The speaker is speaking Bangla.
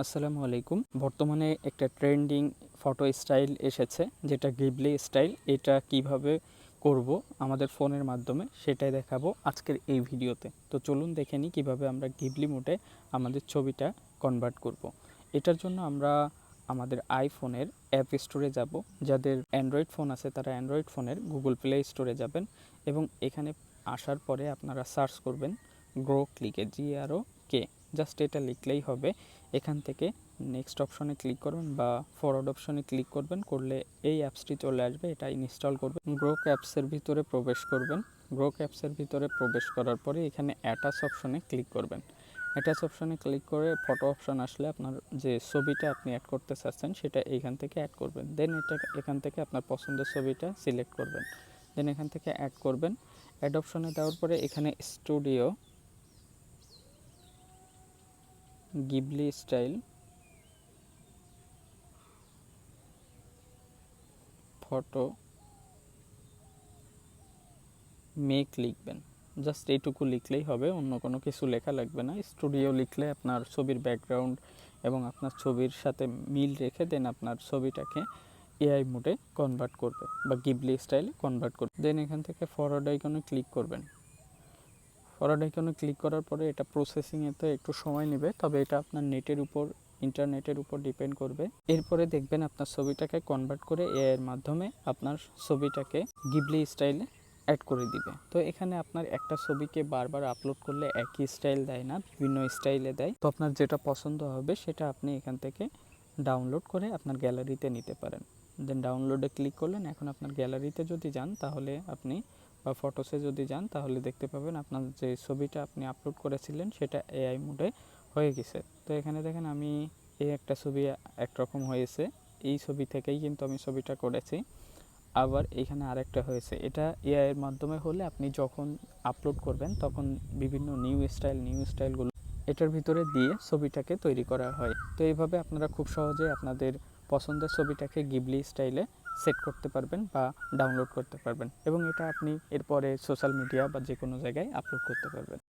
আসসালামু আলাইকুম। বর্তমানে একটা ট্রেন্ডিং ফটো স্টাইল এসেছে, যেটা গিবলি স্টাইল। এটা কীভাবে করব আমাদের ফোনের মাধ্যমে সেটাই দেখাবো আজকের এই ভিডিওতে। তো চলুন দেখে নিই কীভাবে আমরা গিবলি মোটে আমাদের ছবিটা কনভার্ট করব। এটার জন্য আমরা আমাদের আইফোনের অ্যাপ স্টোরে যাব, যাদের অ্যান্ড্রয়েড ফোন আছে তারা অ্যান্ড্রয়েড ফোনের গুগল প্লে স্টোরে যাবেন এবং এখানে আসার পরে আপনারা সার্চ করবেন গ্রো ক্লিকে জি আরও কে জাস্ট এটা লিখলেই হবে। এখান থেকে নেক্সট অপশনে ক্লিক করবেন বা ফরওয়ার্ড অপশনে ক্লিক করবেন, করলে এই অ্যাপসটি চলে আসবে, এটা ইনস্টল করবেন। গ্রোক অ্যাপসের ভিতরে প্রবেশ করবেন। গ্রোক অ্যাপসের ভিতরে প্রবেশ করার পরে এখানে অ্যাটাচ অপশনে ক্লিক করবেন। অ্যাটাচ অপশনে ক্লিক করে ফটো অপশন আসলে আপনার যে ছবিটা আপনি অ্যাড করতে চাচ্ছেন, সেটা এইখান থেকে অ্যাড করবেন। দেন এটা এখান থেকে আপনার পছন্দের ছবিটা সিলেক্ট করবেন। দেন এখান থেকে অ্যাড করবেন। অ্যাড অপশনে দেওয়ার পরে এখানে studio Ghibli style photo make লিখবেন। জাস্ট এইটুকু লিখলেই হবে, অন্য কোনো কিছু লেখা লাগবে না। স্টুডিও লিখলে আপনার ছবির ব্যাকগ্রাউন্ড এবং আপনার ছবির সাথে মিল রেখে দেন আপনার ছবিটাকে এআই মোডে কনভার্ট করবে বা গিবলি স্টাইলে কনভার্ট করবে। দেন এখান থেকে ফরওয়ার্ড আইকনে ক্লিক করবেন। ফরওয়ার্ড আইকনে ক্লিক করার পরে এটা প্রসেসিংয়েতে একটু সময় নেবে, তবে এটা আপনার নেটের উপর ইন্টারনেটের উপর ডিপেন্ড করবে। এরপরে দেখবেন আপনার ছবিটাকে কনভার্ট করে এর মাধ্যমে আপনার ছবিটাকে গিবলি স্টাইলে অ্যাড করে দিবে। তো এখানে আপনার একটা ছবিকে বারবার আপলোড করলে একই স্টাইল দেয় না, বিভিন্ন স্টাইলে দেয়। তো আপনার যেটা পছন্দ হবে সেটা আপনি এখান থেকে ডাউনলোড করে আপনার গ্যালারিতে নিতে পারেন। দেন ডাউনলোডে ক্লিক করলেন, এখন আপনার গ্যালারিতে যদি যান, তাহলে আপনি বা ফটোসে যদি যান, তাহলে দেখতে পাবেন আপনার যে ছবিটা আপনি আপলোড করেছিলেন, সেটা এআই মোডে হয়ে গেছে। তো এখানে দেখেন আমি এই একটা ছবি একরকম হয়েছে। এই ছবি থেকেই কিন্তু আমি ছবিটা করেছি। আবার এখানে আরেকটা হয়েছে। এটা এআই এর মাধ্যমে হলে আপনি যখন আপলোড করবেন, তখন বিভিন্ন নিউ স্টাইল নিউ স্টাইলগুলো এটার ভিতরে দিয়ে ছবিটাকে তৈরি করা হয়। তো এইভাবে আপনারা খুব সহজে আপনাদের পছন্দের ছবিটাকে গিবলি স্টাইলে সেট করতে পারবেন বা ডাউনলোড করতে পারবেন এবং এটা আপনি এরপরে সোশ্যাল মিডিয়া বা যে কোনো জায়গায় আপলোড করতে পারবেন।